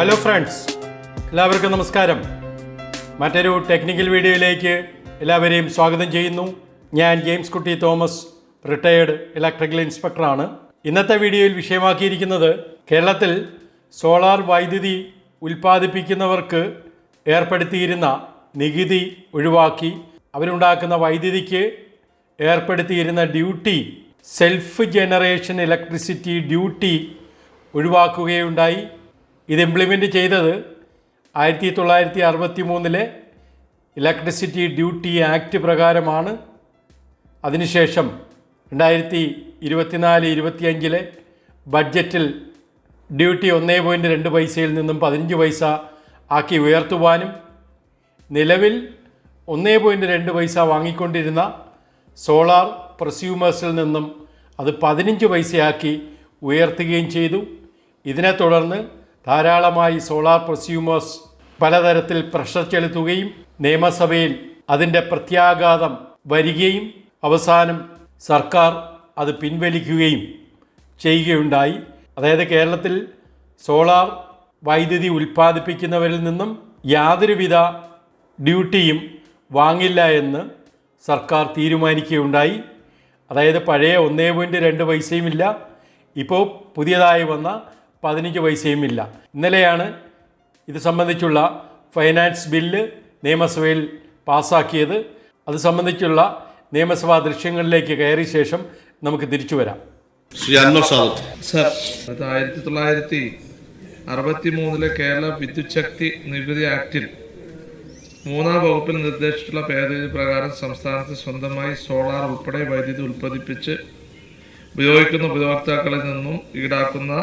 Hello friends എല്ലാവർക്കും നമസ്കാരം. മറ്റൊരു ടെക്നിക്കൽ വീഡിയോയിലേക്ക് എല്ലാവരെയും സ്വാഗതം ചെയ്യുന്നു. ഞാൻ ജെയിംസ് കുട്ടി തോമസ് റിട്ടയേർഡ് ഇലക്ട്രിക്കൽ ഇൻസ്പെക്ടറാണ് ഇന്നത്തെ വീഡിയോയിൽ വിഷയമാക്കിയിരിക്കുന്നത് കേരളത്തിൽ സോളാർ വൈദ്യുതി ഉൽപ്പാദിപ്പിക്കുന്നവർക്ക് ഏർപ്പെടുത്തിയിരുന്ന നികുതി ഒഴിവാക്കി. അവരുണ്ടാക്കുന്ന വൈദ്യുതിക്ക് ഏർപ്പെടുത്തിയിരുന്ന duty self generation electricity duty ഒഴിവാക്കുകയുണ്ടായി. ഇത് ഇംപ്ലിമെന്റ് ചെയ്തത് ആയിരത്തി തൊള്ളായിരത്തി അറുപത്തി മൂന്നിലെ ഇലക്ട്രിസിറ്റി ഡ്യൂട്ടി ആക്ട് പ്രകാരമാണ്. അതിനുശേഷം രണ്ടായിരത്തി ഇരുപത്തിനാല് ഇരുപത്തിയഞ്ചിലെ ബഡ്ജറ്റിൽ ഡ്യൂട്ടി ഒന്നേ പോയിന്റ് രണ്ട് പൈസയിൽ നിന്നും പതിനഞ്ച് പൈസ ആക്കി ഉയർത്തുവാനും നിലവിൽ ഒന്നേ പോയിന്റ് രണ്ട് പൈസ വാങ്ങിക്കൊണ്ടിരുന്ന സോളാർ പ്രസ്യൂമേഴ്സിൽ നിന്നും അത് പതിനഞ്ച് പൈസയാക്കി ഉയർത്തുകയും ചെയ്തു. ഇതിനെ തുടർന്ന് ധാരാളമായി സോളാർ പ്രസ്യൂമേഴ്സ് പലതരത്തിൽ പ്രഷർ ചെലുത്തുകയും നിയമസഭയിൽ അതിന്റെ പ്രത്യാഘാതം വരികയും അവസാനം സർക്കാർ അത് പിൻവലിക്കുകയും ചെയ്യുകയുണ്ടായി. അതായത് കേരളത്തിൽ സോളാർ വൈദ്യുതി ഉൽപ്പാദിപ്പിക്കുന്നവരിൽ നിന്നും യാതൊരുവിധ ഡ്യൂട്ടിയും വാങ്ങില്ല എന്ന് സർക്കാർ തീരുമാനിക്കുകയുണ്ടായി. അതായത് പഴയ ഒന്നേ പോയിന്റ് രണ്ട് പൈസയുമില്ല. ഇപ്പോൾ പുതിയതായി വന്ന പതിനഞ്ച് പൈസയും ഇല്ല. ഇന്നലെയാണ് ഇത് സംബന്ധിച്ചുള്ള ഫൈനാൻസ് ബില്ല് നിയമസഭയിൽ പാസാക്കിയത്. അത് സംബന്ധിച്ചുള്ള നിയമസഭാ ദൃശ്യങ്ങളിലേക്ക് കയറിയ ശേഷം നമുക്ക് തിരിച്ചു വരാം. ശ്രീ അൻവർ സാദത്ത് സർ ആയിരത്തി തൊള്ളായിരത്തി അറുപത്തി മൂന്നിലെ കേരള വിദ്യുത് ശക്തി നികുതി ആക്ടിൽ മൂന്നാം വകുപ്പിൽ നിർദ്ദേശിച്ചിട്ടുള്ള ഭേദഗതി പ്രകാരം സംസ്ഥാനത്ത് സ്വന്തമായി സോളാർ ഉൾപ്പെടെ വൈദ്യുതി ഉൽപ്പാദിപ്പിച്ച് ഉപയോഗിക്കുന്ന ഉപയോക്താക്കളിൽ നിന്നും ഈടാക്കുന്ന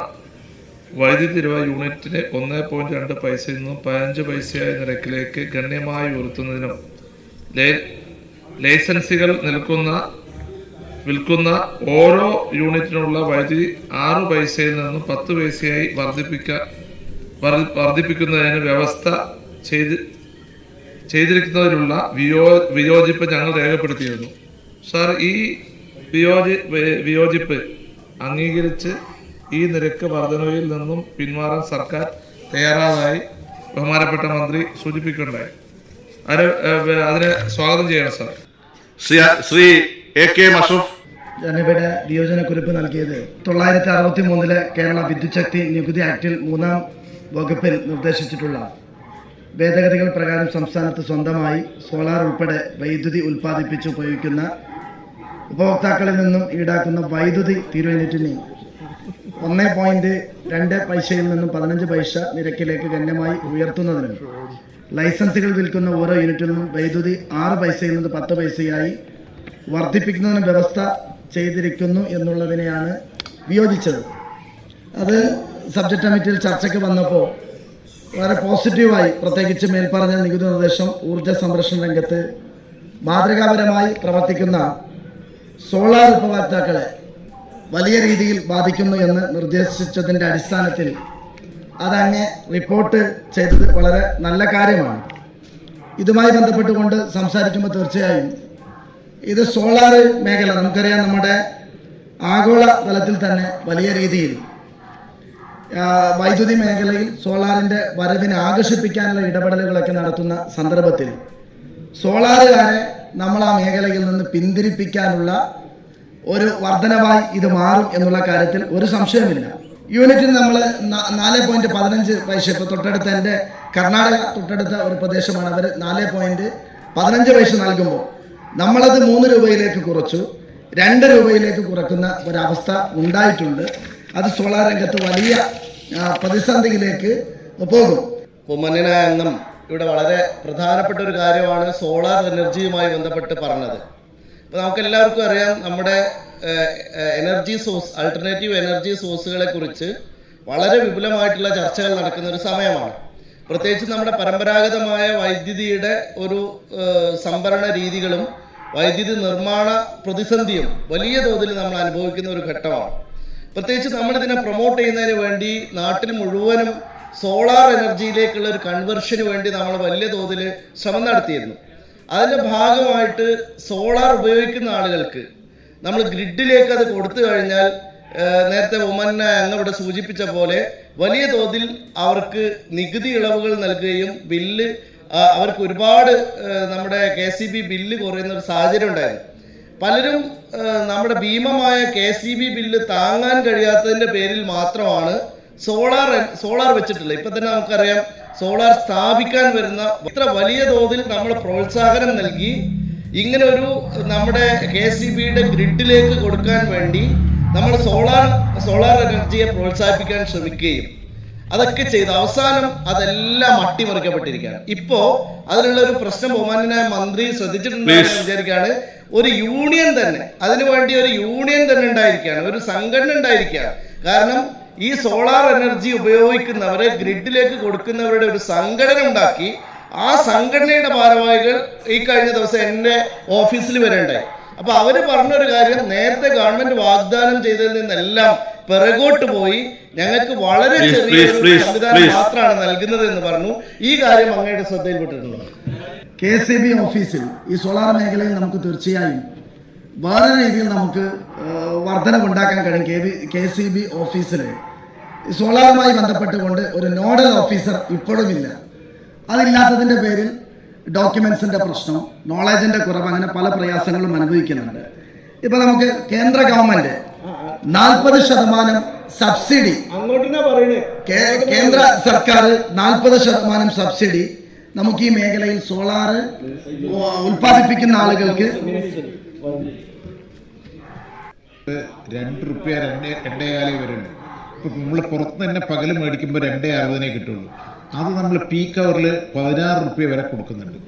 വൈദ്യുതി രൂപ യൂണിറ്റിന് ഒന്ന് പോയിന്റ് രണ്ട് പൈസയിൽ നിന്നും പതിനഞ്ച് പൈസയായ നിരക്കിലേക്ക് ഗണ്യമായി ഉയർത്തുന്നതിനും ലൈസൻസികൾ നിൽക്കുന്ന വിൽക്കുന്ന ഓരോ യൂണിറ്റിനുള്ള വൈദ്യുതി ആറ് പൈസയിൽ നിന്നും പത്ത് പൈസയായി വർദ്ധിപ്പിക്ക വർദ്ധി- വർദ്ധിപ്പിക്കുന്നതിന് വ്യവസ്ഥ ചെയ്ത് ചെയ്തിരിക്കുന്നതിലുള്ള വിയോ വിയോജിപ്പ് ഞങ്ങൾ രേഖപ്പെടുത്തിയിരുന്നു. സാർ ഈ വിയോജി വിയോജിപ്പ് അംഗീകരിച്ച് ഈ നിരക്ക് വർധനവിൽ നിന്നും പിന്മാറാൻ സർക്കാർ തയ്യാറായി ബഹുമാനപ്പെട്ട മന്ത്രി സൂചിപ്പിക്കുകയുണ്ടായി അതിന് അതിനെ സ്വാഗതം ചെയ്യണം sir. Shri A K Mashoof. ഞാനിവിടെ വിയോജനക്കുറിപ്പ് നൽകിയത് തൊള്ളായിരത്തി അറുപത്തി മൂന്നിലെ കേരള വിദ്യുത് ശക്തി നികുതി ആക്ടിൽ മൂന്നാം വകുപ്പിൽ നിർദ്ദേശിച്ചിട്ടുള്ള ഭേദഗതികൾ പ്രകാരം സംസ്ഥാനത്ത് സ്വന്തമായി സോളാർ ഉൾപ്പെടെ വൈദ്യുതി ഉൽപ്പാദിപ്പിച്ച് ഉപയോഗിക്കുന്ന ഉപഭോക്താക്കളിൽ നിന്നും ഈടാക്കുന്ന വൈദ്യുതി തീരു യൂണിറ്റിന് ഒന്ന് പോയിന്റ് രണ്ട് പൈസയിൽ നിന്നും പതിനഞ്ച് പൈസ നിരക്കിലേക്ക് ഗണ്യമായി ഉയർത്തുന്നതിനും ലൈസൻസുകൾ വിൽക്കുന്ന ഓരോ യൂണിറ്റിനും വൈദ്യുതി ആറ് പൈസയിൽ നിന്ന് പത്ത് പൈസയായി വർദ്ധിപ്പിക്കുന്നതിന് വ്യവസ്ഥ ചെയ്തിരിക്കുന്നു എന്നുള്ളതിനെയാണ് വിയോജിച്ചത്. അത് സബ്ജക്ട് കമ്മിറ്റിയിൽ ചർച്ചയ്ക്ക് വന്നപ്പോൾ വളരെ പോസിറ്റീവായി പ്രത്യേകിച്ച് മേൽപ്പറഞ്ഞ നികുതി നിർദ്ദേശം ഊർജ സംരക്ഷണ രംഗത്ത് മാതൃകാപരമായി പ്രവർത്തിക്കുന്ന സോളാർ ഉപഭോക്താക്കളെ വലിയ രീതിയിൽ ബാധിക്കുന്നു എന്ന് നിർദ്ദേശിച്ചതിന്റെ അടിസ്ഥാനത്തിൽ അതങ്ങ് റിപ്പോർട്ട് ചെയ്തത് വളരെ നല്ല കാര്യമാണ്. ഇതുമായി ബന്ധപ്പെട്ടുകൊണ്ട് സംസാരിക്കുമ്പോൾ തീർച്ചയായും ഇത് സോളാർ മേഖല നമുക്കറിയാം നമ്മുടെ ആഗോള തലത്തിൽ തന്നെ വലിയ രീതിയിൽ വൈദ്യുതി മേഖലയിൽ സോളാറിന്റെ വരവിനെ ആകർഷിപ്പിക്കാനുള്ള ഇടപെടലുകളൊക്കെ നടത്തുന്ന സന്ദർഭത്തിൽ സോളാറുകാരെ നമ്മൾ ആ മേഖലയിൽ നിന്ന് പിന്തിരിപ്പിക്കാനുള്ള ഒരു വർധനവായി ഇത് മാറും എന്നുള്ള കാര്യത്തിൽ ഒരു സംശയമില്ല യൂണിറ്റിന് നമ്മൾ നാല് പോയിന്റ് പതിനഞ്ച് പൈസ ഇപ്പോൾ തൊട്ടടുത്ത എന്റെ കർണാടക തൊട്ടടുത്ത ഒരു പ്രദേശമാണ് അവർ നാല് പോയിന്റ് പതിനഞ്ച് പൈസ നൽകുമ്പോൾ നമ്മളത് മൂന്ന് രൂപയിലേക്ക് കുറച്ചു. രണ്ട് രൂപയിലേക്ക് കുറക്കുന്ന ഒരവസ്ഥ ഉണ്ടായിട്ടുണ്ട്. അത് സോളാർ രംഗത്ത് വലിയ പ്രതിസന്ധിയിലേക്ക് പോകും. ബഹുമാന്യനായ അംഗം ഇവിടെ വളരെ പ്രധാനപ്പെട്ട ഒരു കാര്യമാണ് സോളാർ എനർജിയുമായി ബന്ധപ്പെട്ട് പറഞ്ഞത്. അപ്പോൾ നമുക്ക് എല്ലാവർക്കും അറിയാം നമ്മുടെ എനർജി സോഴ്സ് ആൾട്ടർനേറ്റീവ് എനർജി സോഴ്സുകളെ കുറിച്ച് വളരെ വിപുലമായിട്ടുള്ള ചർച്ചകൾ നടക്കുന്ന ഒരു സമയമാണ്. പ്രത്യേകിച്ച് നമ്മുടെ പരമ്പരാഗതമായ വൈദ്യുതിയുടെ ഒരു സംഭരണ രീതികളും വൈദ്യുതി നിർമ്മാണ പ്രതിസന്ധിയും വലിയ തോതിൽ നമ്മൾ അനുഭവിക്കുന്ന ഒരു ഘട്ടമാണ്. പ്രത്യേകിച്ച് നമ്മളിതിനെ പ്രൊമോട്ട് ചെയ്യുന്നതിന് വേണ്ടി നാട്ടിൽ മുഴുവനും സോളാർ എനർജിയിലേക്കുള്ള ഒരു കൺവെർഷന് വേണ്ടി നമ്മൾ വലിയ തോതിൽ ശ്രമം നടത്തിയിരുന്നു. അതിന്റെ ഭാഗമായിട്ട് സോളാർ ഉപയോഗിക്കുന്ന ആളുകൾക്ക് നമ്മൾ ഗ്രിഡിലേക്ക് അത് കൊടുത്തു കഴിഞ്ഞാൽ നേരത്തെ ഉമ്മൻ അങ്ങ് ഇവിടെ സൂചിപ്പിച്ച പോലെ വലിയ തോതിൽ അവർക്ക് നികുതി ഇളവുകൾ നൽകുകയും ബില്ല് അവർക്ക് ഒരുപാട് നമ്മുടെ കെ സി ബി ബില്ല് കുറയുന്ന ഒരു സാഹചര്യം ഉണ്ടായിരുന്നു. പലരും നമ്മുടെ ഭീമമായ കെ സി ബി ബില്ല് താങ്ങാൻ കഴിയാത്തതിന്റെ പേരിൽ മാത്രമാണ് സോളാർ സോളാർ വെച്ചിട്ടുള്ളത്. ഇപ്പൊ തന്നെ നമുക്കറിയാം സോളാർ സ്ഥാപിക്കാൻ വരുന്ന ഇത്ര വലിയ തോതിൽ നമ്മൾ പ്രോത്സാഹനം നൽകി ഇങ്ങനെ ഒരു നമ്മുടെ കെ സി ബിയുടെ ഗ്രിഡിലേക്ക് കൊടുക്കാൻ വേണ്ടി നമ്മൾ സോളാർ സോളാർ എനർജിയെ പ്രോത്സാഹിപ്പിക്കാൻ ശ്രമിക്കുകയും അതൊക്കെ ചെയ്ത് അവസാനം അതെല്ലാം അട്ടിമറിക്കപ്പെട്ടിരിക്കുകയാണ്. ഇപ്പോ അതിനുള്ള ഒരു പ്രശ്നം ബഹുമാനായ മന്ത്രി ശ്രദ്ധിച്ചിട്ടുണ്ടെന്ന് വിചാരിക്കുകയാണ്. ഒരു യൂണിയൻ തന്നെ അതിനുവേണ്ടി ഒരു യൂണിയൻ തന്നെ ഉണ്ടായിരിക്കുകയാണ് ഒരു സംഘടന ഉണ്ടായിരിക്കുകയാണ്. കാരണം ഈ സോളാർ എനർജി ഉപയോഗിക്കുന്നവരെ ഗ്രിഡിലേക്ക് കൊടുക്കുന്നവരുടെ ഒരു സംഘടന ഉണ്ടാക്കി. ആ സംഘടനയുടെ ഭാരവാഹികൾ ഈ കഴിഞ്ഞ ദിവസം എന്റെ ഓഫീസിൽ വരണ്ടായി. അപ്പൊ അവർ പറഞ്ഞൊരു കാര്യം നേരത്തെ ഗവൺമെന്റ് വാഗ്ദാനം ചെയ്തതിൽ നിന്നെല്ലാം പിറകോട്ട് പോയി. ഞങ്ങൾക്ക് വളരെ ചെറിയ സംവിധാനം. മാത്രമാണ് നൽകുന്നത് എന്ന് പറഞ്ഞു. ഈ കാര്യം അങ്ങയുടെ ശ്രദ്ധയിൽപ്പെട്ടിട്ടുള്ളത് കെ സി ബി ഓഫീസിൽ ഈ സോളാർ മേഖലയിൽ നമുക്ക് തീർച്ചയായും വേറെ രീതിയിൽ നമുക്ക് ഏഹ്, വർധനവുണ്ടാക്കാൻ കഴിയും K B K C B ഓഫീസിൽ സോളാറുമായി ബന്ധപ്പെട്ടുകൊണ്ട് ഒരു നോഡൽ ഓഫീസർ ഇപ്പോഴും ഇല്ല അതില്ലാത്തതിന്റെ പേരിൽ ഡോക്യുമെൻസിന്റെ പ്രശ്നം നോളജിന്റെ കുറവ് അങ്ങനെ പല പ്രയാസങ്ങളും അനുഭവിക്കുന്നുണ്ട്. ഇപ്പൊ നമുക്ക് കേന്ദ്ര ഗവൺമെന്റ് നാൽപ്പത് ശതമാനം സബ്സിഡി കേന്ദ്ര സർക്കാർ നാൽപ്പത് ശതമാനം സബ്സിഡി നമുക്ക് ഈ മേഖലയിൽ സോളാർ ഉൽപ്പാദിപ്പിക്കുന്ന ആളുകൾക്ക് രണ്ട് റുപ്യ രണ്ട് വരുള്ളൂ ഇപ്പം നമ്മൾ പുറത്ത് തന്നെ പകൽ മേടിക്കുമ്പോൾ രണ്ടേ അറുപതിനെ കിട്ടുള്ളൂ. അത് നമ്മൾ പീക്ക് അവറിൽ പതിനാറ് റുപ്യ വരെ കൊടുക്കുന്നുണ്ട്.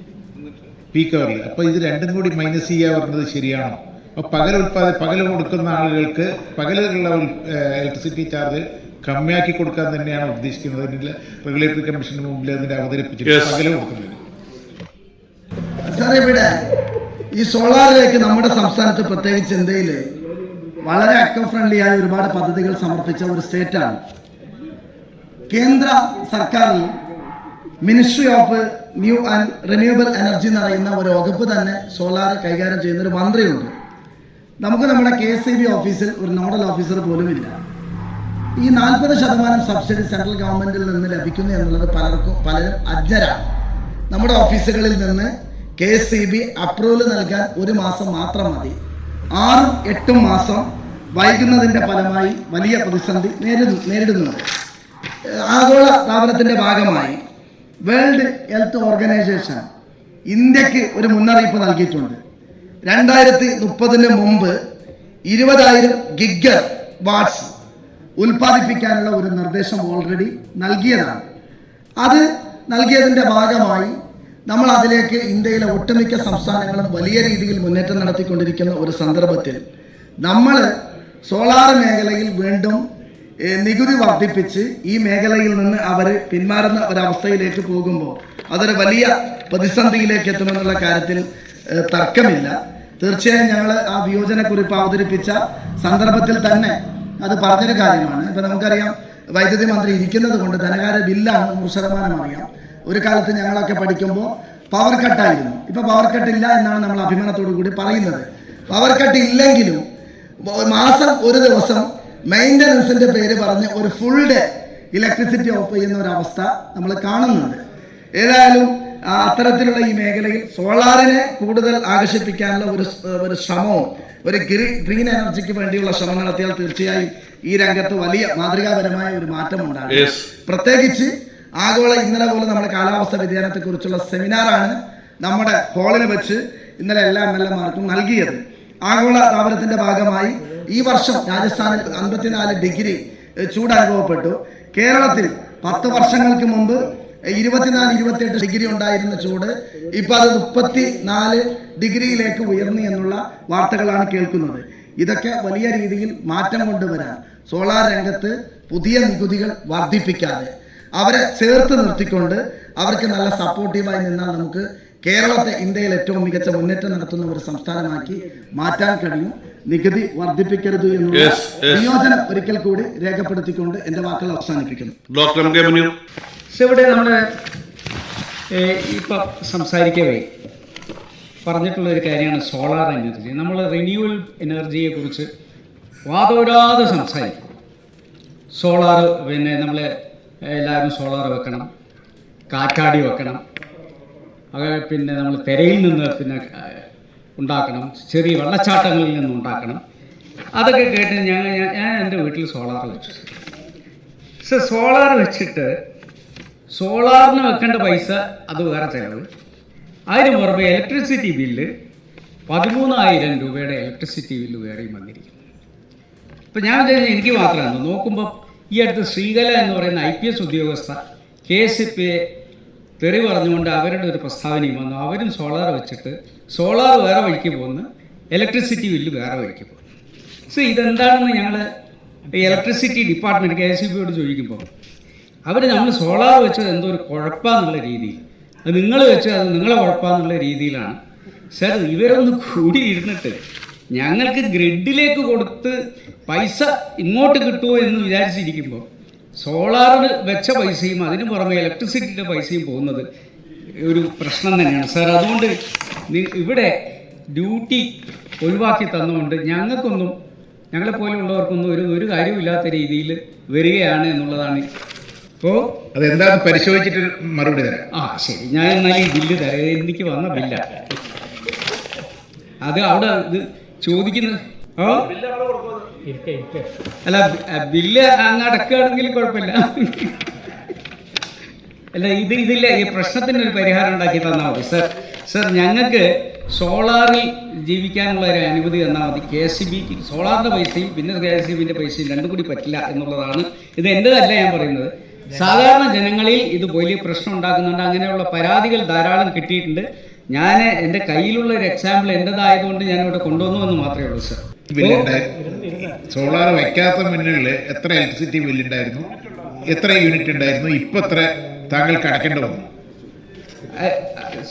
പീക്ക് അവറിൽ അപ്പോൾ ഇത് രണ്ടും കൂടി മൈനസ് ചെയ്യുക പറഞ്ഞത് ശരിയാണോ? അപ്പോൾ പകൽ ഉൽപ്പാദി പകൽ കൊടുക്കുന്ന ആളുകൾക്ക് പകലുള്ള ഇലക്ട്രിസിറ്റി ചാർജ് കമ്മിയാക്കി കൊടുക്കാൻ തന്നെയാണ് ഉദ്ദേശിക്കുന്നത്. ഇതിൽ റെഗുലേറ്ററി കമ്മീഷന് മുമ്പിൽ അതിന്റെ അവതരിപ്പിച്ചിട്ട്. പകൽ കൊടുക്കുന്നത്. സാറേ ഇവിടെ ഈ സോളാറിലേക്ക് നമ്മുടെ സംസ്ഥാനത്ത് പ്രത്യേകിച്ച് ഇന്ത്യയിൽ വളരെ അക്കം ഫ്രണ്ട്ലി ആയ ഒരുപാട് പദ്ധതികൾ സമർപ്പിച്ച ഒരു സ്റ്റേറ്റാണ് കേന്ദ്ര സർക്കാരിൽ ministry of new and renewable energy എന്ന് പറയുന്ന ഒരു വകുപ്പ് തന്നെ സോളാർ കൈകാര്യം ചെയ്യുന്ന ഒരു മന്ത്രിയുണ്ട്. നമുക്ക് നമ്മുടെ കെ എസ് ബി ഓഫീസിൽ ഒരു നോഡൽ ഓഫീസർ പോലും ഇല്ല. ഈ നാൽപ്പത് ശതമാനം സബ്സിഡി സെൻട്രൽ ഗവൺമെന്റിൽ നിന്ന് ലഭിക്കുന്നു എന്നുള്ളത് പലർക്കും പലരും അജ്ഞരാണ്. നമ്മുടെ ഓഫീസുകളിൽ നിന്ന് K S C B approval നൽകാൻ ഒരു മാസം മാത്രം മതി. ആറും എട്ടും മാസം വൈകുന്നതിന്റെ ഫലമായി വലിയ പ്രതിസന്ധി നേരിടുന്നു നേരിടുന്നുണ്ട്. ആഗോള സ്ഥാപനത്തിന്റെ ഭാഗമായി വേൾഡ് ഹെൽത്ത് ഓർഗനൈസേഷൻ ഇന്ത്യയ്ക്ക് ഒരു മുന്നറിയിപ്പ് നൽകിയിട്ടുണ്ട്. രണ്ടായിരത്തി മുപ്പതിന് മുമ്പ് ഇരുപതായിരം ഗിഗർ വാട്സ് ഉൽപ്പാദിപ്പിക്കാനുള്ള ഒരു നിർദ്ദേശം ഓൾറെഡി നൽകിയതാണ്. അത് നൽകിയതിന്റെ ഭാഗമായി നമ്മൾ അതിലേക്ക് ഇന്ത്യയിലെ ഒട്ടുമിക്ക സംസ്ഥാനങ്ങളും വലിയ രീതിയിൽ മുന്നേറ്റം നടത്തിക്കൊണ്ടിരിക്കുന്ന ഒരു സന്ദർഭത്തിൽ നമ്മൾ സോളാർ മേഖലയിൽ വീണ്ടും നികുതി വർദ്ധിപ്പിച്ച് ഈ മേഖലയിൽ നിന്ന് അവർ പിന്മാറുന്ന ഒരവസ്ഥയിലേക്ക് പോകുമ്പോൾ അതൊരു വലിയ പ്രതിസന്ധിയിലേക്ക് എത്തുമെന്നുള്ള കാര്യത്തിൽ തർക്കമില്ല. തീർച്ചയായും ഞങ്ങൾ ആ വിയോജനക്കുറിപ്പ് അവതരിപ്പിച്ച സന്ദർഭത്തിൽ തന്നെ അത് പറഞ്ഞൊരു കാര്യമാണ്. ഇപ്പം നമുക്കറിയാം വൈദ്യുതി മന്ത്രി ഇരിക്കുന്നത് കൊണ്ട് ധനകാര്യ ബില്ലാണ് നൂറ് ശതമാനം അറിയാം. ഒരു കാലത്ത് ഞങ്ങളൊക്കെ പഠിക്കുമ്പോൾ പവർ കട്ടായിരുന്നു ഇപ്പൊ പവർ കട്ട് ഇല്ല എന്നാണ് നമ്മൾ അഭിമാനത്തോടു കൂടി പറയുന്നത്. പവർ കട്ട് ഇല്ലെങ്കിലും മാസം ഒരു ദിവസം മെയിന്റനൻസിന്റെ പേര് പറഞ്ഞ് ഒരു ഫുൾ ഡേ ഇലക്ട്രിസിറ്റി ഓഫ് ചെയ്യുന്ന ഒരു അവസ്ഥ നമ്മൾ കാണുന്നുണ്ട്. ഏതായാലും അത്തരത്തിലുള്ള ഈ മേഖലയിൽ സോളാറിനെ കൂടുതൽ ആകർഷിപ്പിക്കാനുള്ള ഒരു ഒരു ശ്രമവും ഒരു ഗ്രീ- ഗ്രീൻ എനർജിക്ക് വേണ്ടിയുള്ള ശ്രമം നടത്തിയാൽ തീർച്ചയായും ഈ രംഗത്ത് വലിയ മാതൃകാപരമായ ഒരു മാറ്റം ഉണ്ടാകും. പ്രത്യേകിച്ച് ആഗോള ഇന്നലെ പോലെ നമ്മുടെ കാലാവസ്ഥ വ്യതിയാനത്തെ കുറിച്ചുള്ള സെമിനാറാണ് നമ്മുടെ ഹാളിൽ വെച്ച് ഇന്നലെ എല്ലാ എം എൽ എമാർക്കും നൽകിയത്. ആഗോള താപനത്തിന്റെ ഭാഗമായി ഈ വർഷം രാജസ്ഥാനിൽ അൻപത്തിനാല് ഡിഗ്രി ചൂട് അനുഭവപ്പെട്ടു കേരളത്തിൽ പത്ത് വർഷങ്ങൾക്ക് മുമ്പ് ഇരുപത്തിനാല് ഇരുപത്തിയെട്ട് ഡിഗ്രി ഉണ്ടായിരുന്ന ചൂട് ഇപ്പൊ അത് മുപ്പത്തി നാല് ഡിഗ്രിയിലേക്ക് ഉയർന്നു എന്നുള്ള വാർത്തകളാണ് കേൾക്കുന്നത്. ഇതൊക്കെ വലിയ രീതിയിൽ മാറ്റം കൊണ്ടുവരാൻ സോളാർ രംഗത്ത് പുതിയ നികുതികൾ വർദ്ധിപ്പിക്കാതെ. അവരെ ചേർത്ത് നിർത്തിക്കൊണ്ട് അവർക്ക് നല്ല സപ്പോർട്ടീവായി നിന്നാൽ നമുക്ക് കേരളത്തെ ഇന്ത്യയിൽ ഏറ്റവും മികച്ച മുന്നേറ്റം നടത്തുന്ന ഒരു സംസ്ഥാനമാക്കി മാറ്റാൻ കഴിയും. നികുതി വർദ്ധിപ്പിക്കരുത് എന്നുള്ള. നിയോജനം ഒരിക്കൽ കൂടി രേഖപ്പെടുത്തിക്കൊണ്ട് എന്റെ വാക്കുകൾ അവസാനിപ്പിക്കുന്നു. ഡോക്ടർ ഇവിടെ നമ്മുടെ ഇപ്പം സംസാരിക്കവേ. പറഞ്ഞിട്ടുള്ള ഒരു കാര്യമാണ് സോളാർ എനർജി നമ്മൾ റിന്യൂവൽ എനർജിയെ കുറിച്ച് വാതോരാതെ സംസാരിക്കും. സോളാർ പിന്നെ നമ്മൾ എല്ലാവരും സോളാർ വെക്കണം കാറ്റാടി വെക്കണം. അത് പിന്നെ നമ്മൾ തിരയിൽ നിന്ന് പിന്നെ ഉണ്ടാക്കണം. ചെറിയ വെള്ളച്ചാട്ടങ്ങളിൽ നിന്ന് ഉണ്ടാക്കണം. അതൊക്കെ കേട്ട് ഞാൻ ഞാൻ- എന്റെ വീട്ടിൽ സോളാർ വെച്ചു. സർ സോളാർ വെച്ചിട്ട് സോളാറിന് വെക്കേണ്ട പൈസ അത് വേറെ ചിലവ്. അതിന് പുറമെ ഇലക്ട്രിസിറ്റി ബില്ല് പതിമൂന്നായിരം രൂപയുടെ ഇലക്ട്രിസിറ്റി ബില്ല് വേറെയും വന്നിരിക്കും ഇപ്പം ഞാൻ വിചാരിച്ചു എനിക്ക് മാത്രമാണ് നോക്കുമ്പോൾ ഈ അടുത്ത് ശ്രീകല എന്ന് പറയുന്ന ഐ പി എസ് ഉദ്യോഗസ്ഥ കെ എസ് പി തെറി പറഞ്ഞുകൊണ്ട് അവരുടെ ഒരു പ്രസ്താവനയും വന്നു. അവരും സോളാർ വെച്ചിട്ട് സോളാർ വേറെ വഴിക്ക് പോകുന്നു ഇലക്ട്രിസിറ്റി ബില്ല് വേറെ വഴിക്ക് പോകുന്നു സോ ഇതെന്താണെന്ന് ഞങ്ങൾ ഇലക്ട്രിസിറ്റി ഡിപ്പാർട്ട്മെന്റ് കെ എസ് ബിയോട് ചോദിക്കുമ്പോൾ അവർ നമ്മൾ സോളാർ വെച്ചത് എന്തോ ഒരു കുഴപ്പമെന്നുള്ള രീതിയിൽ. അത് നിങ്ങൾ വെച്ചത് അത് നിങ്ങളെ കുഴപ്പമെന്നുള്ള രീതിയിലാണ്. സാർ ഇവരൊന്ന് കൂടി ഇരുന്നിട്ട് ഞങ്ങൾക്ക് ഗ്രിഡിലേക്ക് കൊടുത്ത് പൈസ ഇങ്ങോട്ട് കിട്ടുമോ എന്ന് വിചാരിച്ചിരിക്കുമ്പോൾ സോളാറിന് വെച്ച പൈസയും അതിന് പുറമെ ഇലക്ട്രിസിറ്റിയുടെ പൈസയും പോകുന്നത് ഒരു പ്രശ്നം തന്നെയാണ്. സാർ അതുകൊണ്ട് നി- ഇവിടെ ഡ്യൂട്ടി ഒഴിവാക്കി തന്നുകൊണ്ട് ഞങ്ങൾക്കൊന്നും ഞങ്ങളെ പോലെയുള്ളവർക്കൊന്നും ഒരു ഒരു കാര്യമില്ലാത്ത രീതിയിൽ വരികയാണ് എന്നുള്ളതാണ്. ഇപ്പോൾ അതെന്താണെന്ന് പരിശോധിച്ചിട്ട് മറുപടി തരാം. ആ ശരി. ഞാൻ എന്നാൽ ഈ ബില്ല് തരാം. എനിക്ക് വന്ന ബില്ല. അത് അവിടെ ഇത് ചോദിക്കുന്നത് ഓ അല്ല ബി- ബില്ല് അങ്ങ് അടക്കുകയാണെങ്കിൽ കുഴപ്പമില്ല. അല്ല ഇത് ഇതില്ല ഈ പ്രശ്നത്തിന് ഒരു പരിഹാരം ഉണ്ടാക്കി തന്നാൽ മതി. സർ സർ ഞങ്ങൾക്ക് സോളാറിൽ ജീവിക്കാനുള്ള ഒരു അനുമതി തന്നാൽ മതി. കെ എസ് ബിക്ക് സോളാറിന്റെ പൈസയും പിന്നെ കെ എസ് ബിന്റെ പൈസയും രണ്ടും കൂടി പറ്റില്ല എന്നുള്ളതാണ്. ഇത് എന്റെതല്ല ഞാൻ പറയുന്നത്. സാധാരണ ജനങ്ങളിൽ ഇത് വലിയ പ്രശ്നം ഉണ്ടാക്കുന്നുണ്ട്. അങ്ങനെയുള്ള പരാതികൾ ധാരാളം കിട്ടിയിട്ടുണ്ട്. ഞാൻ എന്റെ കയ്യിലുള്ള ഒരു എക്സാമ്പിൾ എന്റെതായതുകൊണ്ട് ഞാൻ ഇവിടെ കൊണ്ടുവന്നു എന്ന് മാത്രമേ ഉള്ളൂ സർ. ബില്ലുണ്ടായി സോളാർ വയ്ക്കാത്ത മുന്നിൽ എത്ര ഇലക്ട്രിസിറ്റി ബില്ലുണ്ടായിരുന്നു എത്ര യൂണിറ്റ് ഉണ്ടായിരുന്നു? ഇപ്പൊ എത്ര താങ്കൾക്ക് അടക്കേണ്ടി വന്നു?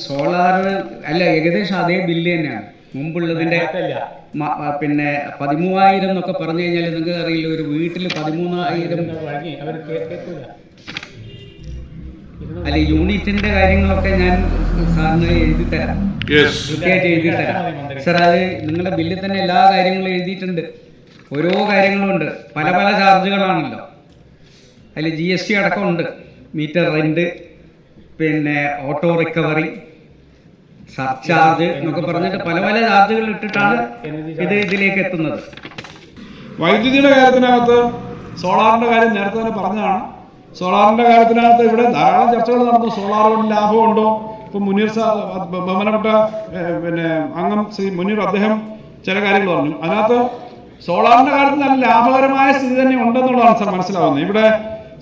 സോളാർ അല്ല ഏകദേശം അതേ ബില്ല് തന്നെയാണ്. മുമ്പുള്ളതിന്റെ പിന്നെ പതിമൂവായിരം എന്നൊക്കെ പറഞ്ഞു കഴിഞ്ഞാൽ നിങ്ങൾക്ക് അറിയില്ല ഒരു വീട്ടിൽ പതിമൂന്നായിരം അല്ല യൂണിറ്റിന്റെ കാര്യങ്ങളൊക്കെ ഞാൻ സാറിന് എഴുതി തരാം കൃത്യമായിട്ട് എഴുതി തരാം സാർ അത് നിങ്ങളുടെ ബില്ലിൽ തന്നെ എല്ലാ കാര്യങ്ങളും എഴുതിയിട്ടുണ്ട്. ഓരോ കാര്യങ്ങളുണ്ട്. പല പല ചാർജുകളാണല്ലോ. അതിൽ ജി എസ് ടി അടക്കമുണ്ട്. മീറ്റർ റെന്റ് പിന്നെ ഓട്ടോ റിക്കവറി സർചാർജ് എന്നൊക്കെ പറഞ്ഞിട്ട് പല പല ചാർജുകൾ ഇട്ടിട്ടാണ് ഇത് ഇതിലേക്ക് എത്തുന്നത്. വൈദ്യുതിയുടെ കാര്യത്തിനകത്ത് സോളാറിന്റെ കാര്യം നേരത്തെ തന്നെ പറഞ്ഞതാണ്. സോളാറിന്റെ കാര്യത്തിനകത്ത് ഇവിടെ ധാരാളം ചർച്ചകൾ നടന്നു. സോളാർ കൊണ്ട് ലാഭമുണ്ടോ? ഇപ്പൊ മുനീർ ബഹുമാനപ്പെട്ട പിന്നെ അംഗം ശ്രീ മുനീർ അദ്ദേഹം ചില കാര്യങ്ങൾ പറഞ്ഞു. അതിനകത്ത് സോളാറിന്റെ കാര്യത്തിൽ നല്ല ലാഭകരമായ സ്ഥിതി തന്നെ ഉണ്ടെന്നുള്ളതാണ് സാർ മനസ്സിലാവുന്നത്. ഇവിടെ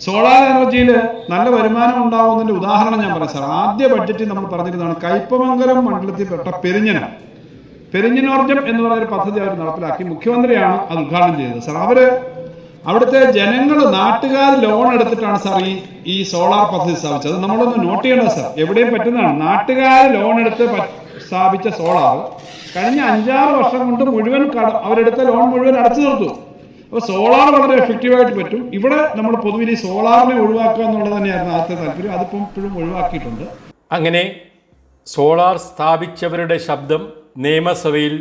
സോളാർ എനർജിയിൽ നല്ല വരുമാനം ഉണ്ടാകുന്നതിന്റെ ഉദാഹരണം ഞാൻ പറയാം സാർ. ആദ്യ ബഡ്ജറ്റിൽ നമ്മൾ പറഞ്ഞിരുന്നതാണ് കയ്പമംഗലം മണ്ഡലത്തിൽപ്പെട്ട പെരിഞ്ഞന. പെരിഞ്ഞനോർജം എന്ന് പറയുന്ന ഒരു പദ്ധതി അവർ നടപ്പിലാക്കി. മുഖ്യമന്ത്രിയാണ് അത് ഉദ്ഘാടനം ചെയ്തത്. സാർ അവർ അവിടുത്തെ ജനങ്ങൾ നാട്ടുകാർ ലോൺ എടുത്തിട്ടാണ് സാർ ഈ ഈ സോളാർ പദ്ധതി സ്ഥാപിച്ചത്. നമ്മളൊന്ന് നോട്ട് ചെയ്യണം സാർ എവിടെയും പറ്റുന്നതാണ്. നാട്ടുകാർ ലോൺ എടുത്ത് സ്ഥാപിച്ച സോളാർ കഴിഞ്ഞ അഞ്ചാറ് വർഷം കൊണ്ട് മുഴുവൻ അവരെടുത്ത ലോൺ മുഴുവൻ അടച്ചു നിർത്തും അപ്പോൾ സോളാർ വളരെ എഫക്റ്റീവായിട്ട് പറ്റും. ഇവിടെ നമ്മൾ പൊതുവിൽ ഈ സോളാറിനെ ഒഴിവാക്കുക എന്നുള്ളത് തന്നെയായിരുന്നു ആദ്യത്തെ താല്പര്യം. അതിപ്പം ഇപ്പോഴും ഒഴിവാക്കിയിട്ടുണ്ട്. അങ്ങനെ സോളാർ സ്ഥാപിച്ചവരുടെ ശബ്ദം നിയമസഭയിൽ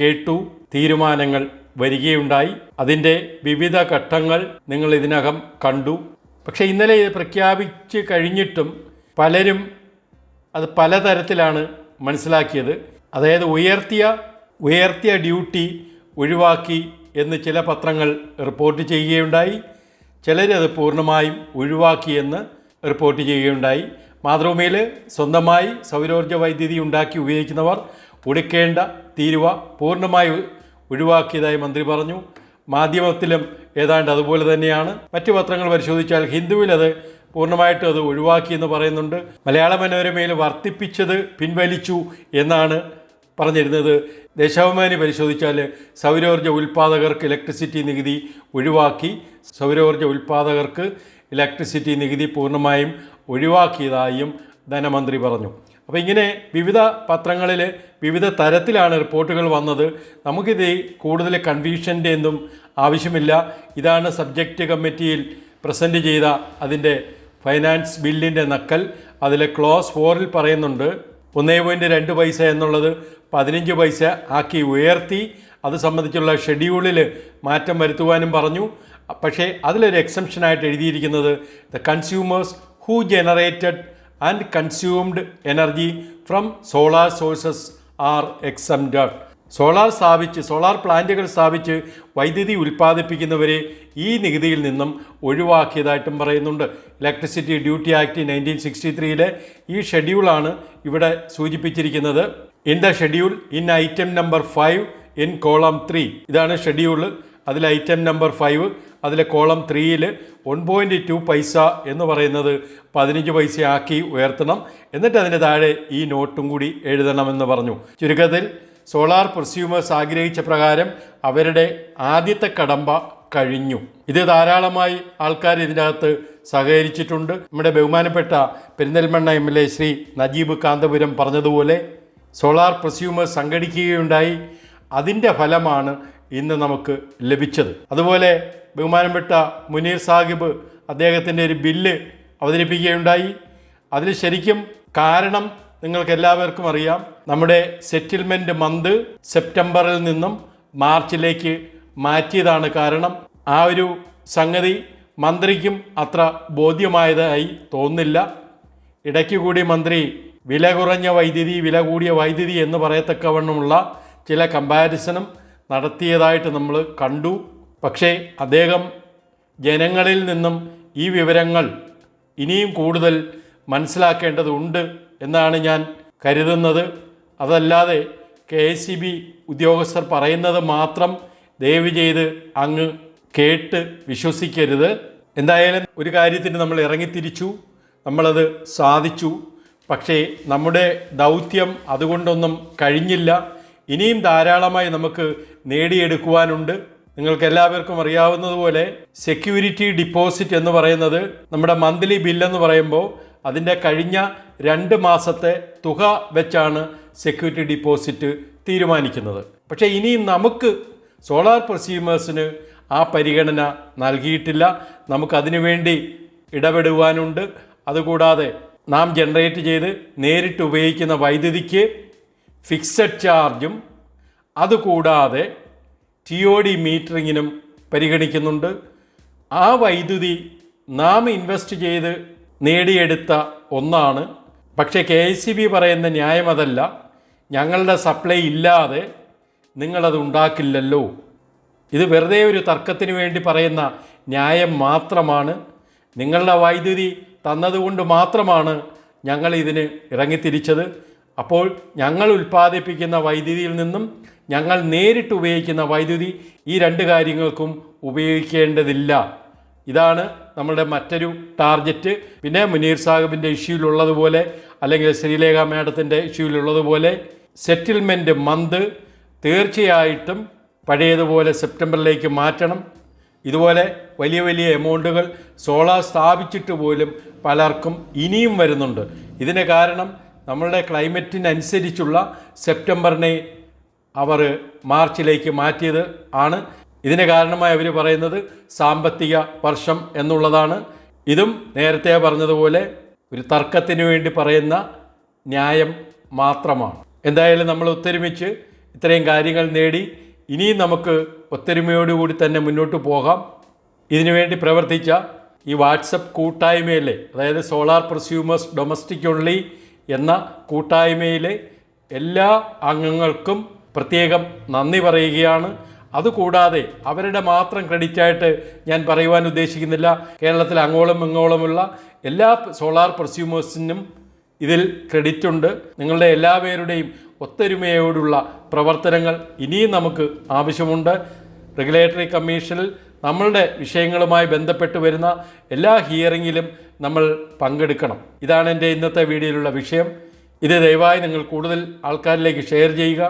കേട്ടു. തീരുമാനങ്ങൾ വരികയുണ്ടായി. അതിന്റെ വിവിധ ഘട്ടങ്ങൾ നിങ്ങൾ ഇതിനകം കണ്ടു. പക്ഷേ ഇന്നലെ ഇത് പ്രഖ്യാപിച്ച് കഴിഞ്ഞിട്ടും പലരും അത് പലതരത്തിലാണ് മനസ്സിലാക്കിയത്. അതായത് ഉയർത്തിയ ഉയർത്തിയ ഡ്യൂട്ടി ഒഴിവാക്കി എന്ന് ചില പത്രങ്ങൾ റിപ്പോർട്ട് ചെയ്യുകയുണ്ടായി. ചിലരത് പൂർണമായും ഒഴിവാക്കിയെന്ന് റിപ്പോർട്ട് ചെയ്യുകയുണ്ടായി. മാതൃഭൂമിയിൽ സ്വന്തമായി സൗരോർജ വൈദ്യുതി ഉണ്ടാക്കി ഉപയോഗിക്കുന്നവർ ഒടുക്കേണ്ട തീരുവ പൂർണമായി ഒഴിവാക്കിയതായി മന്ത്രി പറഞ്ഞു. മാധ്യമത്തിലും ഏതാണ്ട് അതുപോലെ തന്നെയാണ്. മറ്റു പത്രങ്ങൾ പരിശോധിച്ചാൽ ഹിന്ദുവിൽ അത് പൂർണമായിട്ടും അത് ഒഴിവാക്കി എന്ന് പറയുന്നുണ്ട്. മലയാള മനോരമയിൽ വർദ്ധിപ്പിച്ചത് പിൻവലിച്ചു എന്നാണ് പറഞ്ഞിരുന്നത്. ദേശാഭിമാനി പരിശോധിച്ചാൽ സൗരോർജ ഉൽപ്പാദകർക്ക് ഇലക്ട്രിസിറ്റി നികുതി ഒഴിവാക്കി. സൗരോർജ ഉൽപ്പാദകർക്ക് ഇലക്ട്രിസിറ്റി നികുതി പൂർണമായും ഒഴിവാക്കിയതായും ധനമന്ത്രി പറഞ്ഞു. അപ്പോൾ ഇങ്ങനെ വിവിധ പത്രങ്ങളിൽ വിവിധ തരത്തിലാണ് റിപ്പോർട്ടുകൾ വന്നത്. നമുക്കിത് കൂടുതൽ കൺഫ്യൂഷന്റെ ഒന്നും ആവശ്യമില്ല. ഇതാണ് സബ്ജക്റ്റ് കമ്മിറ്റിയിൽ പ്രസന്റ് ചെയ്ത അതിന്റെ ഫൈനാൻസ് ബില്ലിന്റെ നക്കൽ. അതിൽ ക്ലോസ് ഫോറിൽ പറയുന്നുണ്ട് ഒന്നേ പോയിന്റ് രണ്ട് പൈസ എന്നുള്ളത് പതിനഞ്ച് പൈസ ആക്കി ഉയർത്തി. അത് സംബന്ധിച്ചുള്ള ഷെഡ്യൂളിൽ മാറ്റം വരുത്തുവാനും പറഞ്ഞു. പക്ഷേ അതിലൊരു എക്സംഷനായിട്ട് എഴുതിയിരിക്കുന്നത് the consumers who generated and consumed energy from solar sources are exempted solar സ്ഥാപിച്ച് സോളാർ പ്ലാന്റുകൾ സ്ഥാപിച്ച് വൈദ്യുതി ഉൽപ്പാദിപ്പിക്കുന്നവരെ ഈ നികുതിയിൽ നിന്നും ഒഴിവാക്കിയതായിട്ടും പറയുന്നുണ്ട്. Electricity duty act nineteen sixty ത്രീയിലെ ഈ ഷെഡ്യൂളാണ് ഇവിടെ സൂചിപ്പിച്ചിരിക്കുന്നത്. In the schedule in item number five in column three ഇതാണ് ഷെഡ്യൂൾ അതിൽ ഐറ്റം നമ്പർ ഫൈവ് അതിലെ കോളം ത്രീയിൽ വൺ പോയിന്റ് ടു പൈസ എന്ന് പറയുന്നത് പതിനഞ്ച് പൈസയാക്കി ഉയർത്തണം. എന്നിട്ട് അതിന് താഴെ ഈ നോട്ടും കൂടി എഴുതണമെന്ന് പറഞ്ഞു. ചുരുക്കത്തിൽ സോളാർ പ്രൊസ്യൂമേഴ്സ് ആഗ്രഹിച്ച പ്രകാരം അവരുടെ ആദ്യത്തെ കടമ്പ കഴിഞ്ഞു. ഇത് ധാരാളമായി ആൾക്കാർ ഇതിനകത്ത് സഹകരിച്ചിട്ടുണ്ട്. നമ്മുടെ ബഹുമാനപ്പെട്ട Perinthalmanna M L A Shri Najeeb Kanthapuram പറഞ്ഞതുപോലെ സോളാർ പ്രൊസ്യൂമേഴ്സ് സംഘടിക്കുകയുണ്ടായി. അതിന്റെ ഫലമാണ് ഇന്ന് നമുക്ക് ലഭിച്ചത്. അതുപോലെ ബഹുമാനപ്പെട്ട മുനീർ സാഹിബ് അദ്ദേഹത്തിന്റെ ഒരു ബില്ല് അവതരിപ്പിക്കുകയുണ്ടായി. അതിൽ ശരിക്കും കാരണം നിങ്ങൾക്ക് എല്ലാവർക്കും അറിയാം. നമ്മുടെ സെറ്റിൽമെന്റ് മന്ത് സെപ്റ്റംബറിൽ നിന്നും മാർച്ചിലേക്ക് മാറ്റിയതാണ് കാരണം. ആ ഒരു സംഗതി മന്ത്രിക്കും അത്ര ബോധ്യമായതായി തോന്നില്ല ഇടയ്ക്ക് കൂടി മന്ത്രി വില കുറഞ്ഞ വൈദ്യുതി വില കൂടിയ വൈദ്യുതി എന്ന് പറയത്തക്കവണ്ണമുള്ള ചില കമ്പാരിസണും നടത്തിയതായിട്ട് നമ്മൾ കണ്ടു. പക്ഷേ അദ്ദേഹം ജനങ്ങളിൽ നിന്നും ഈ വിവരങ്ങൾ ഇനിയും കൂടുതൽ മനസ്സിലാക്കേണ്ടതുണ്ട് എന്നാണ് ഞാൻ കരുതുന്നത്. അതല്ലാതെ കെ എസ് ബി ഉദ്യോഗസ്ഥർ പറയുന്നത് മാത്രം ദയവ് ചെയ്ത് അങ്ങ് കേട്ട് വിശ്വസിക്കരുത്. എന്തായാലും ഒരു കാര്യത്തിന് നമ്മൾ ഇറങ്ങിത്തിരിച്ചു. നമ്മളത് സാധിച്ചു. പക്ഷേ നമ്മുടെ ദൗത്യം അതുകൊണ്ടൊന്നും കഴിഞ്ഞില്ല. ഇനിയും ധാരാളമായി നമുക്ക് നേടിയെടുക്കുവാനുണ്ട്. നിങ്ങൾക്ക് എല്ലാവർക്കും അറിയാവുന്നതുപോലെ സെക്യൂരിറ്റി ഡിപ്പോസിറ്റ് എന്ന് പറയുന്നത് നമ്മുടെ മന്ത്ലി ബില്ലെന്ന് പറയുമ്പോൾ അതിന്റെ കഴിഞ്ഞ രണ്ട് മാസത്തെ തുക വെച്ചാണ് സെക്യൂരിറ്റി ഡിപ്പോസിറ്റ് തീരുമാനിക്കുന്നത്. പക്ഷേ ഇനിയും നമുക്ക് സോളാർ പ്രൊസ്യൂമേഴ്സിന് ആ പരിഗണന നൽകിയിട്ടില്ല. നമുക്കതിനു വേണ്ടി ഇടപെടുവാനുണ്ട്. അതുകൂടാതെ നാം ജനറേറ്റ് ചെയ്ത് നേരിട്ട് ഉപയോഗിക്കുന്ന വൈദ്യുതിക്ക് ഫിക്സഡ് ചാർജും അതുകൂടാതെ ടി ഒ ഡി മീറ്ററിങ്ങിനും പരിഗണിക്കുന്നുണ്ട്. ആ വൈദ്യുതി നാം ഇൻവെസ്റ്റ് ചെയ്ത് നേടിയെടുത്ത ഒന്നാണ്. പക്ഷേ കെ സി ബി പറയുന്ന ന്യായം അതല്ല. ഞങ്ങളുടെ സപ്ലൈ ഇല്ലാതെ നിങ്ങളത് ഉണ്ടാക്കില്ലല്ലോ. ഇത് വെറുതെ ഒരു തർക്കത്തിന് വേണ്ടി പറയുന്ന ന്യായം മാത്രമാണ്. നിങ്ങളുടെ വൈദ്യുതി തന്നതുകൊണ്ട് മാത്രമാണ് ഞങ്ങൾ ഇതിന് ഇറങ്ങിത്തിരിച്ചത്. അപ്പോൾ ഞങ്ങൾ ഉൽപ്പാദിപ്പിക്കുന്ന വൈദ്യുതിയിൽ നിന്നും ഞങ്ങൾ നേരിട്ട് ഉപയോഗിക്കുന്ന വൈദ്യുതി ഈ രണ്ട് കാര്യങ്ങൾക്കും ഉപയോഗിക്കേണ്ടതില്ല. ഇതാണ് നമ്മളുടെ മറ്റൊരു ടാർഗറ്റ്. പിന്നെ മുനീർ സാഹിബിന്റെ ഇഷ്യൂലുള്ളതുപോലെ അല്ലെങ്കിൽ ശ്രീലേഖ മാഡത്തിന്റെ ഇഷ്യൂലുള്ളതുപോലെ സെറ്റിൽമെന്റ് മന്ത് തീർച്ചയായിട്ടും പഴയതുപോലെ സെപ്റ്റംബറിലേക്ക് മാറ്റണം. ഇതുപോലെ വലിയ വലിയ എമൗണ്ടുകൾ സോളാർ സ്ഥാപിച്ചിട്ട് പോലും പലർക്കും ഇനിയും വരുന്നുണ്ട്. ഇതിന് കാരണം നമ്മളുടെ ക്ലൈമറ്റിനനുസരിച്ചുള്ള സെപ്റ്റംബറിനെ അവർ മാർച്ചിലേക്ക് മാറ്റിയത് ആണ്. ഇതിന് കാരണമായി അവർ പറയുന്നത് സാമ്പത്തിക വർഷം എന്നുള്ളതാണ്. ഇതും നേരത്തെ പറഞ്ഞതുപോലെ ഒരു തർക്കത്തിന് വേണ്ടി പറയുന്ന ന്യായം മാത്രമാണ്. എന്തായാലും നമ്മൾ ഒത്തൊരുമിച്ച് ഇത്രയും കാര്യങ്ങൾ നേടി ഇനിയും നമുക്ക് ഒത്തൊരുമയോടുകൂടി തന്നെ മുന്നോട്ട് പോകാം. ഇതിനുവേണ്ടി പ്രവർത്തിച്ച ഈ വാട്സപ്പ് കൂട്ടായ്മയിലെ അതായത് സോളാർ പ്രൊസ്യൂമേഴ്സ് ഡൊമസ്റ്റിക് ഓൺലി എന്ന കൂട്ടായ്മയിലെ എല്ലാ അംഗങ്ങൾക്കും പ്രത്യേകം നന്ദി പറയുകയാണ്. അതുകൂടാതെ അവരുടെ മാത്രം ക്രെഡിറ്റായിട്ട് ഞാൻ പറയുവാൻ ഉദ്ദേശിക്കുന്നില്ല. കേരളത്തിൽ അങ്ങോളം ഇങ്ങോളമുള്ള എല്ലാ സോളാർ പ്രസ്യൂമേഴ്സിനും ഇതിൽ ക്രെഡിറ്റ് ഉണ്ട്. നിങ്ങളുടെ എല്ലാ പേരുടെയും ഒത്തൊരുമയോടുള്ള പ്രവർത്തനങ്ങൾ ഇനിയും നമുക്ക് ആവശ്യമുണ്ട്. റെഗുലേറ്ററി കമ്മീഷനിൽ നമ്മളുടെ വിഷയങ്ങളുമായി ബന്ധപ്പെട്ട് വരുന്ന എല്ലാ ഹിയറിങ്ങിലും നമ്മൾ പങ്കെടുക്കണം. ഇതാണ് എന്റെ ഇന്നത്തെ വീഡിയോയിലുള്ള വിഷയം. ഇത് ദയവായി നിങ്ങൾ കൂടുതൽ ആൾക്കാരിലേക്ക് ഷെയർ ചെയ്യുക.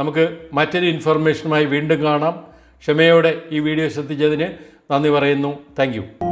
നമുക്ക് മറ്റൊരു ഇൻഫർമേഷനുമായി വീണ്ടും കാണാം. ക്ഷമയോടെ ഈ വീഡിയോ ശ്രദ്ധിച്ചതിന് നന്ദി പറയുന്നു. താങ്ക്